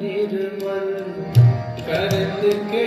ਨਿਰਮਲ ਕਰਤ ਕੇ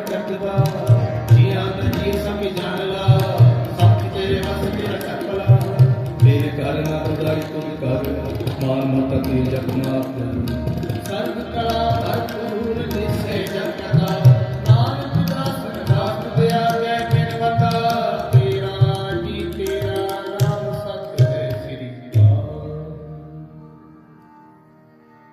happy birthday.